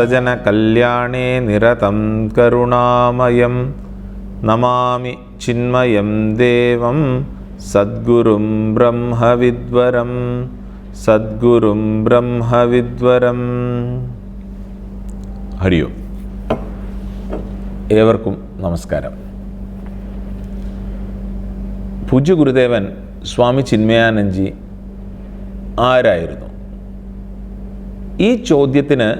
സമസ്തജനകല്യാണേ നിരതം കരുണാമയം നമാമി ചിന്മയം ദേവം സദ്ഗുരും ബ്രഹ്മവിദ്വരം സദ്ഗുരും ബ്രഹ്മവിദ്വരം ഹരിയോ ഏവർക്കും നമസ്കാരം പൂജ്യ ഗുരുദേവൻ സ്വാമി ചിന്മയാനന്ദജി ആരായിരുന്നു ഈ ചോദ്യത്തിന്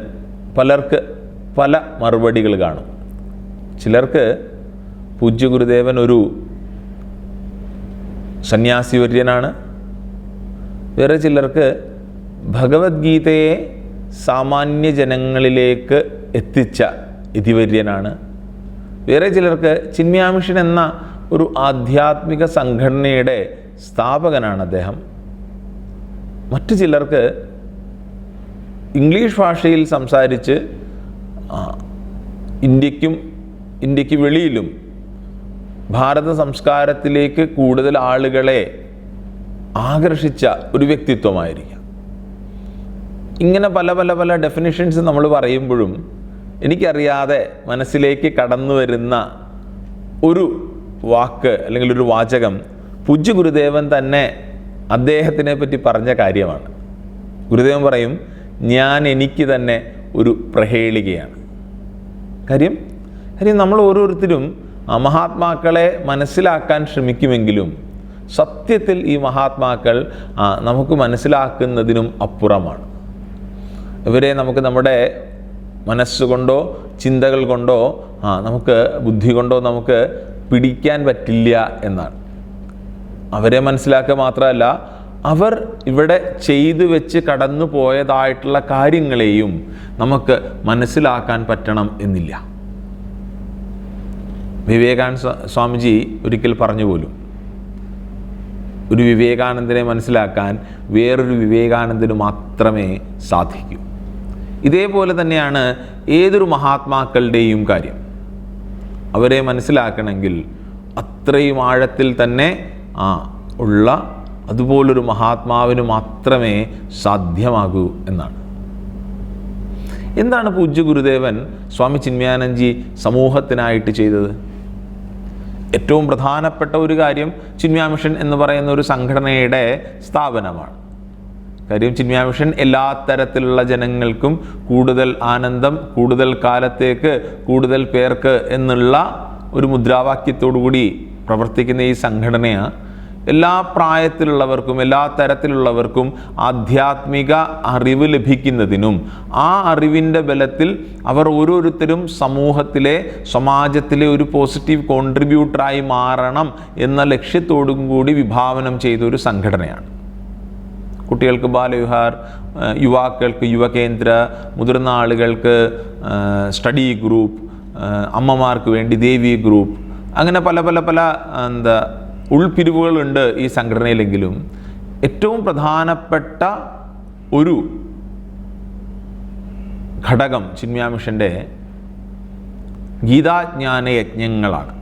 പലർക്ക് പല മറുപടികൾ കാണും. ചിലർക്ക് പൂജ്യ ഗുരുദേവൻ ഒരു സന്യാസിവര്യനാണ്. വേറെ ചിലർക്ക് ഭഗവത്ഗീതയെ സാമാന്യ ജനങ്ങളിലേക്ക് എത്തിച്ച ഇതിവര്യനാണ്. വേറെ ചിലർക്ക് ചിന്മയാമിഷൻ എന്ന ഒരു ആധ്യാത്മിക സംഘടനയുടെ സ്ഥാപകനാണ് അദ്ദേഹം. മറ്റു ചിലർക്ക് ഇംഗ്ലീഷ് ഭാഷയിൽ സംസാരിച്ച് ഇന്ത്യക്കും ഇന്ത്യയ്ക്ക് വെളിയിലും ഭാരത സംസ്കാരത്തിലേക്ക് കൂടുതൽ ആളുകളെ ആകർഷിച്ച ഒരു വ്യക്തിത്വമായിരിക്കാം. ഇങ്ങനെ പല പല പല ഡെഫിനിഷൻസ് നമ്മൾ പറയുമ്പോഴും എനിക്കറിയാതെ മനസ്സിലേക്ക് കടന്നു വരുന്ന ഒരു വാക്ക് അല്ലെങ്കിൽ ഒരു വാചകം പൂജ്യ ഗുരുദേവൻ തന്നെ അദ്ദേഹത്തിനെ പറ്റി പറഞ്ഞ കാര്യമാണ്. ഗുരുദേവൻ പറയും ഞാൻ എനിക്ക് തന്നെ ഒരു പ്രഹേളികയാണ്. കാര്യം കാര്യം നമ്മൾ ഓരോരുത്തരും മഹാത്മാക്കളെ മനസ്സിലാക്കാൻ ശ്രമിക്കുമെങ്കിലും സത്യത്തിൽ ഈ മഹാത്മാക്കൾ നമുക്ക് മനസ്സിലാക്കുന്നതിനും അപ്പുറമാണ്. ഇവരെ നമുക്ക് നമ്മുടെ മനസ്സുകൊണ്ടോ ചിന്തകൾ കൊണ്ടോ നമുക്ക് ബുദ്ധി കൊണ്ടോ നമുക്ക് പിടിക്കാൻ പറ്റില്ല എന്നാണ്. അവരെ മനസ്സിലാക്കുക മാത്രമല്ല അവർ ഇവിടെ ചെയ്തു വെച്ച് കടന്നു പോയതായിട്ടുള്ള കാര്യങ്ങളെയും നമുക്ക് മനസ്സിലാക്കാൻ പറ്റണം എന്നില്ല. വിവേകാനന്ദ സ്വാമിജി ഒരിക്കൽ പറഞ്ഞു പോലും ഒരു വിവേകാനന്ദനെ മനസ്സിലാക്കാൻ വേറൊരു വിവേകാനന്ദന് മാത്രമേ സാധിക്കൂ. ഇതേപോലെ തന്നെയാണ് ഏതൊരു മഹാത്മാക്കളുടെയും കാര്യം. അവരെ മനസ്സിലാക്കണമെങ്കിൽ അത്രയും ആഴത്തിൽ തന്നെ ആ ഉള്ള അതുപോലൊരു മഹാത്മാവിന് മാത്രമേ സാധ്യമാകൂ എന്നാണ്. എന്താണ് പൂജ്യ ഗുരുദേവൻ സ്വാമി ചിന്മയാനന്ദി സമൂഹത്തിനായിട്ട് ചെയ്തത്? ഏറ്റവും പ്രധാനപ്പെട്ട ഒരു കാര്യം ചിന്മയാ മിഷൻ എന്ന് പറയുന്ന ഒരു സംഘടനയുടെ സ്ഥാപനമാണ്. കാര്യം ചിന്മയാ മിഷൻ എല്ലാ തരത്തിലുള്ള ജനങ്ങൾക്കും കൂടുതൽ ആനന്ദം കൂടുതൽ കാലത്തേക്ക് കൂടുതൽ പേർക്ക് എന്നുള്ള ഒരു മുദ്രാവാക്യത്തോടു കൂടി പ്രവർത്തിക്കുന്ന ഈ സംഘടനയെ എല്ലാ പ്രായത്തിലുള്ളവർക്കും എല്ലാ തരത്തിലുള്ളവർക്കും ആധ്യാത്മിക അറിവ് ലഭിക്കുന്നതിനും ആ അറിവിന്റെ ബലത്തിൽ അവർ ഓരോരുത്തരും സമൂഹത്തിലെ സമാജത്തിലെ ഒരു പോസിറ്റീവ് കോൺട്രിബ്യൂട്ടറായി മാറണം എന്ന ലക്ഷ്യത്തോടും കൂടി വിഭാവനം ചെയ്ത ഒരു സംഘടനയാണ്. കുട്ടികൾക്ക് ബാലവിഹാർ യുവാക്കൾക്ക് യുവകേന്ദ്ര മുതിർന്ന ആളുകൾക്ക് സ്റ്റഡി ഗ്രൂപ്പ് അമ്മമാർക്ക് വേണ്ടി ദേവി ഗ്രൂപ്പ് അങ്ങനെ പല പല പല എന്താ ഉൾപിരിവുകളുണ്ട് ഈ സംഘടനയിലെങ്കിലും ഏറ്റവും പ്രധാനപ്പെട്ട ഒരു ഘടകം ചിന്മയാ മിഷന്റെ ഗീതാജ്ഞാന യജ്ഞങ്ങളാണ്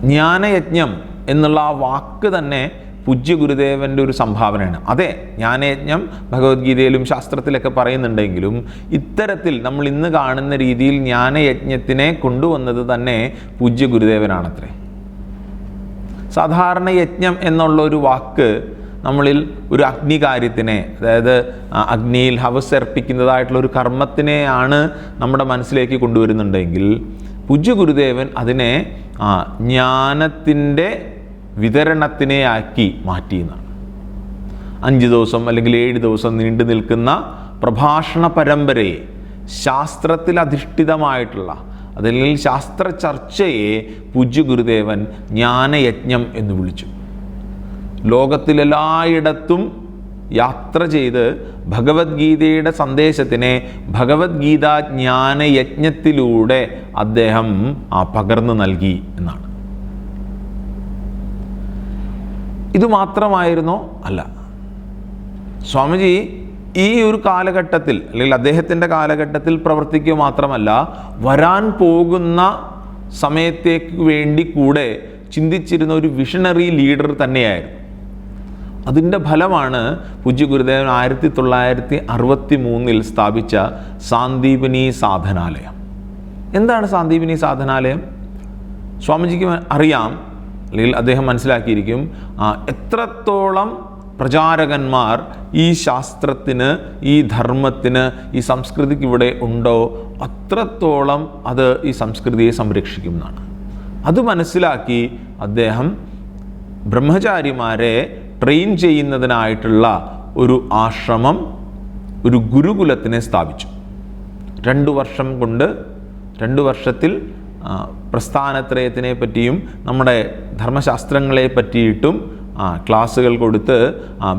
ജ്ഞാനയജ്ഞം എന്നുള്ള ആ വാക്ക് തന്നെ പൂജ്യ ഗുരുദേവന്റെ ഒരു സംഭാവനയാണ്. അതെ ജ്ഞാനയജ്ഞം ഭഗവത്ഗീതയിലും ശാസ്ത്രത്തിലൊക്കെ പറയുന്നുണ്ടെങ്കിലും ഇത്തരത്തിൽ നമ്മൾ ഇന്ന് കാണുന്ന രീതിയിൽ ജ്ഞാനയജ്ഞത്തിനെ കൊണ്ടുവന്നത് തന്നെ പൂജ്യ ഗുരുദേവനാണത്രേ സാധാരണ യജ്ഞം എന്നുള്ള ഒരു വാക്ക് നമ്മളിൽ ഒരു അഗ്നികാര്യത്തിനെ അതായത് അഗ്നിയിൽ ഹവസ് അർപ്പിക്കുന്നതായിട്ടുള്ള ഒരു കർമ്മത്തിനെയാണ് നമ്മുടെ മനസ്സിലേക്ക് കൊണ്ടുവരുന്നുണ്ടെങ്കിൽ പൂജ്യ ഗുരുദേവൻ അതിനെ ജ്ഞാനത്തിന്റെ വിതരണത്തിനെ ആക്കി മാറ്റിയെന്നാണ് അഞ്ച് ദിവസം അല്ലെങ്കിൽ ഏഴ് ദിവസം നീണ്ടു നിൽക്കുന്ന പ്രഭാഷണ പരമ്പരയെ ശാസ്ത്രത്തിൽ അധിഷ്ഠിതമായിട്ടുള്ള അതല്ലെങ്കിൽ ശാസ്ത്ര ചർച്ചയെ പൂജ്യ ഗുരുദേവൻ ജ്ഞാനയജ്ഞം എന്ന് വിളിച്ചു. ലോകത്തിലെല്ലായിടത്തും യാത്ര ചെയ്ത് ഭഗവത്ഗീതയുടെ സന്ദേശത്തിനെ ഭഗവത്ഗീത ജ്ഞാനയജ്ഞത്തിലൂടെ അദ്ദേഹം ആ പകർന്നു നൽകി എന്നാണ്. ഇത് മാത്രമായിരുന്നോ? അല്ല. സ്വാമിജി ഈ ഒരു കാലഘട്ടത്തിൽ അല്ലെങ്കിൽ അദ്ദേഹത്തിന്റെ കാലഘട്ടത്തിൽ പ്രവർത്തിക്കുക മാത്രമല്ല വരാൻ പോകുന്ന സമയത്തേക്ക് വേണ്ടി കൂടെ ചിന്തിച്ചിരുന്ന ഒരു വിഷണറി ലീഡർ തന്നെയായിരുന്നു. അതിന്റെ ഫലമാണ് പൂജ്യ ഗുരുദേവൻ ആയിരത്തി തൊള്ളായിരത്തി അറുപത്തി മൂന്നിൽ സ്ഥാപിച്ച സാന്ദീപനി സാധനാലയം. എന്താണ് സാന്ദീപനി സാധനാലയം? സ്വാമിജിക്ക് അറിയാം അല്ലെങ്കിൽ അദ്ദേഹം മനസ്സിലാക്കിയിരിക്കും എത്രത്തോളം പ്രചാരകന്മാർ ഈ ശാസ്ത്രത്തിന് ഈ ധർമ്മത്തിന് ഈ സംസ്കൃതിക്ക് ഇവിടെ ഉണ്ടോ അത്രത്തോളം അത് ഈ സംസ്കൃതിയെ സംരക്ഷിക്കും എന്നാണ് അത് മനസ്സിലാക്കി അദ്ദേഹം ബ്രഹ്മചാരിമാരെ ട്രെയിൻ ചെയ്യുന്നതിനായിട്ടുള്ള ഒരു ആശ്രമം ഒരു ഗുരുകുലത്തിനെ സ്ഥാപിച്ചു. രണ്ടു വർഷം കൊണ്ട് രണ്ടു വർഷത്തിൽ പ്രസ്ഥാനത്രയത്തിനെ പറ്റിയും നമ്മുടെ ധർമ്മശാസ്ത്രങ്ങളെ പറ്റിയിട്ടും ക്ലാസ്സുകൾ കൊടുത്ത്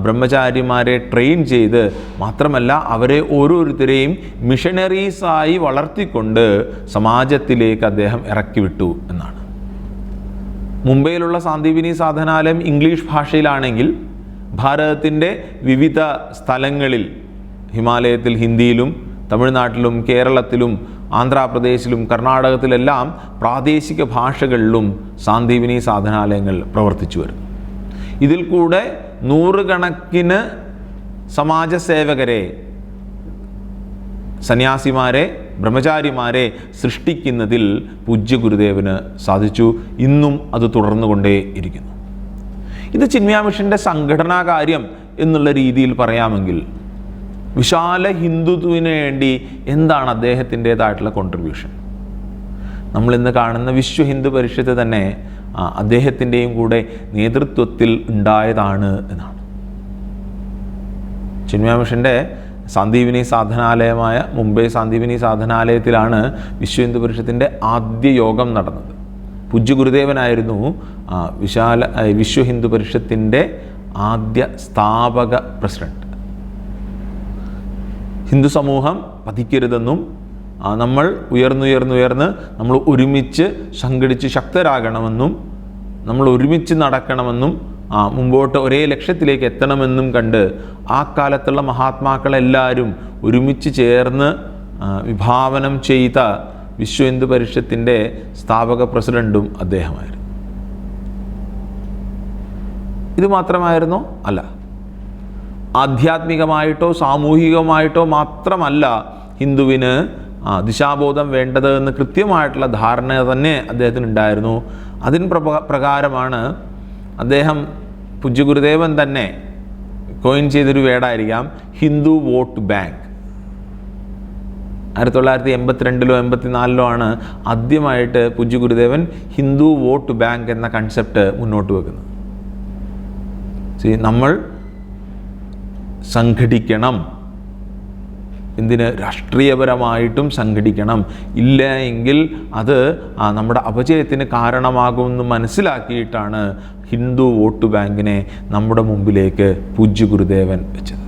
ബ്രഹ്മചാരിമാരെ ട്രെയിൻ ചെയ്ത് മാത്രമല്ല അവരെ ഓരോരുത്തരെയും മിഷനറീസായി വളർത്തിക്കൊണ്ട് സമാജത്തിലേക്ക് അദ്ദേഹം ഇറക്കി വിട്ടു എന്നാണ്. മുംബൈയിലുള്ള സാന്ദീപിനി സാധനാലയം ഇംഗ്ലീഷ് ഭാഷയിലാണെങ്കിൽ ഭാരതത്തിന്റെ വിവിധ സ്ഥലങ്ങളിൽ ഹിമാലയത്തിൽ ഹിന്ദിയിലും തമിഴ്നാട്ടിലും കേരളത്തിലും ആന്ധ്രാപ്രദേശിലും കർണാടകത്തിലെല്ലാം പ്രാദേശിക ഭാഷകളിലും സാന്ദീപിനി സാധനാലയങ്ങൾ പ്രവർത്തിച്ചു വരുന്നു. ഇതിൽ കൂടെ നൂറുകണക്കിന് സമാജസേവകരെ സന്യാസിമാരെ ബ്രഹ്മചാരിമാരെ സൃഷ്ടിക്കുന്നതിൽ പൂജ്യ ഗുരുദേവന് സാധിച്ചു. ഇന്നും അത് തുടർന്നുകൊണ്ടേ ഇരിക്കുന്നു. ഇത് ചിന്മയാ മിഷന്റെ സംഘടനാ കാര്യം എന്നുള്ള രീതിയിൽ പറയാമെങ്കിൽ വിശാല ഹിന്ദുത്വത്തിന് വേണ്ടി എന്താണ് അദ്ദേഹത്തിന്റെതായിട്ടുള്ള കോൺട്രിബ്യൂഷൻ നമ്മൾ ഇന്ന് കാണുന്ന വിശ്വ ഹിന്ദു പരിഷത്ത് തന്നെ അദ്ദേഹത്തിന്റെയും കൂടെ നേതൃത്വത്തിൽ ഉണ്ടായതാണ് എന്നാണ്. ചിന്മയ മിഷന്റെ സാന്ദീപിനി സാധനാലയമായ മുംബൈ സാന്ദീപിനി സാധനാലയത്തിലാണ് വിശ്വ ഹിന്ദു പരിഷത്തിന്റെ ആദ്യ യോഗം നടന്നത്. പൂജ്യ ഗുരുദേവനായിരുന്നു വിശാല വിശ്വ ഹിന്ദു പരിഷത്തിന്റെ ആദ്യ സ്ഥാപക പ്രസിഡന്റ്. ഹിന്ദു സമൂഹം പതിക്കരുതെന്നും നമ്മൾ ഉയർന്നുയർന്നുയർന്ന് നമ്മൾ ഒരുമിച്ച് സംഘടിച്ച് ശക്തരാകണമെന്നും നമ്മൾ ഒരുമിച്ച് നടക്കണമെന്നും മുമ്പോട്ട് ഒരേ ലക്ഷ്യത്തിലേക്ക് എത്തണമെന്നും കണ്ട് ആ കാലത്തുള്ള മഹാത്മാക്കളെല്ലാവരും ഒരുമിച്ച് ചേർന്ന് വിഭാവനം ചെയ്ത വിശ്വ ഹിന്ദു പരിഷത്തിന്റെ സ്ഥാപക പ്രസിഡന്റും അദ്ദേഹമായിരുന്നു. ഇത് മാത്രമായിരുന്നോ? അല്ല. ആധ്യാത്മികമായിട്ടോ സാമൂഹികമായിട്ടോ മാത്രമല്ല ഹിന്ദുവിന് ദിശാബോധം വേണ്ടത് എന്ന് കൃത്യമായിട്ടുള്ള ധാരണ തന്നെ അദ്ദേഹത്തിന് ഉണ്ടായിരുന്നു അതിന് പ്രകാരമാണ് അദ്ദേഹം പുജ്യ ഗുരുദേവൻ തന്നെ കോയിൻ ചെയ്തൊരു വേർഡായിരിക്കാം ഹിന്ദു വോട്ട് ബാങ്ക്. ആയിരത്തി തൊള്ളായിരത്തി എൺപത്തിരണ്ടിലോ എൺപത്തിനാലിലോ ആണ് ആദ്യമായിട്ട് പൂജ്യ ഗുരുദേവൻ ഹിന്ദു വോട്ട് ബാങ്ക് എന്ന കൺസെപ്റ്റ് മുന്നോട്ട് വെക്കുന്നത്. നമ്മൾ സംഘടിക്കണം. എന്തിന്? രാഷ്ട്രീയപരമായിട്ടും സംഘടിക്കണം. ഇല്ല എങ്കിൽ അത് നമ്മുടെ അപജയത്തിന് കാരണമാകുമെന്ന് മനസ്സിലാക്കിയിട്ടാണ് ഹിന്ദു വോട്ട് ബാങ്കിനെ നമ്മുടെ മുമ്പിലേക്ക് പൂജ്യ ഗുരുദേവൻ വെച്ചത്.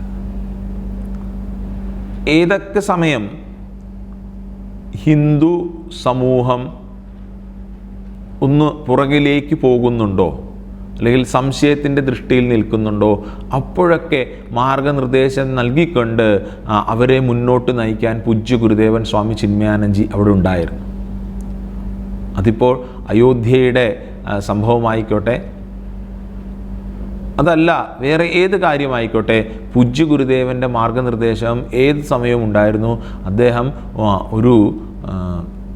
ഏതൊക്കെ സമയം ഹിന്ദു സമൂഹം ഒന്ന് പുറകിലേക്ക് പോകുന്നുണ്ടോ? അല്ലെങ്കിൽ സംശയത്തിന്റെ ദൃഷ്ടിയിൽ നിൽക്കുന്നുണ്ടോ? അപ്പോഴൊക്കെ മാർഗനിർദ്ദേശം നൽകിക്കൊണ്ട് അവരെ മുന്നോട്ട് നയിക്കാൻ പൂജ്യ ഗുരുദേവൻ സ്വാമി ചിന്മയാനന്ദജി അവിടെ ഉണ്ടായിരുന്നു. അതിപ്പോൾ അയോധ്യയുടെ സംഭവമായിക്കോട്ടെ അതല്ല വേറെ ഏത് കാര്യമായിക്കോട്ടെ പൂജ്യ ഗുരുദേവന്റെ മാർഗനിർദ്ദേശം ഏത് സമയവും ഉണ്ടായിരുന്നു. അദ്ദേഹം ഒരു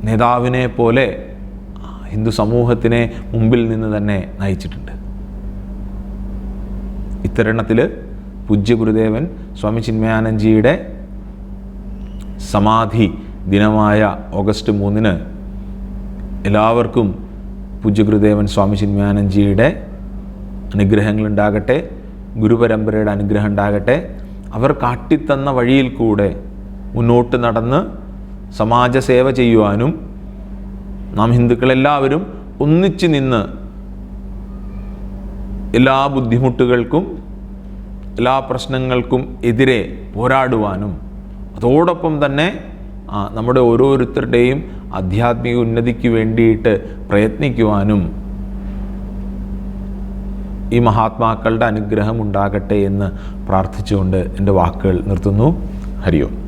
നേതാവിനെ പോലെ ഹിന്ദു സമൂഹത്തിനെ മുമ്പിൽ നിന്ന് തന്നെ നയിച്ചിട്ടുണ്ട്. ഇത്തരണത്തിൽ പൂജ്യ ഗുരുദേവൻ സ്വാമി ചിന്മയാനന്ദജിയുടെ സമാധി ദിനമായ ഓഗസ്റ്റ് മൂന്നിന് എല്ലാവർക്കും പൂജ്യ ഗുരുദേവൻ സ്വാമി ചിന്മയാനന്ദജിയുടെ അനുഗ്രഹങ്ങളുണ്ടാകട്ടെ ഗുരുപരമ്പരയുടെ അനുഗ്രഹം ഉണ്ടാകട്ടെ അവർ കാട്ടിത്തന്ന വഴിയിൽ കൂടെ മുന്നോട്ട് നടന്ന് സമാജസേവ ചെയ്യുവാനും നാം ഹിന്ദുക്കളെല്ലാവരും ഒന്നിച്ചു നിന്ന് എല്ലാ ബുദ്ധിമുട്ടുകൾക്കും എല്ലാ പ്രശ്നങ്ങൾക്കും എതിരെ പോരാടുവാനും അതോടൊപ്പം തന്നെ നമ്മുടെ ഓരോരുത്തരുടെയും ആധ്യാത്മിക ഉന്നതിക്ക് വേണ്ടിയിട്ട് പ്രയത്നിക്കുവാനും ഈ മഹാത്മാക്കളുടെ അനുഗ്രഹം ഉണ്ടാകട്ടെ എന്ന് പ്രാർത്ഥിച്ചുകൊണ്ട് എന്റെ വാക്കുകൾ നിർത്തുന്നു. ഹരിയോം.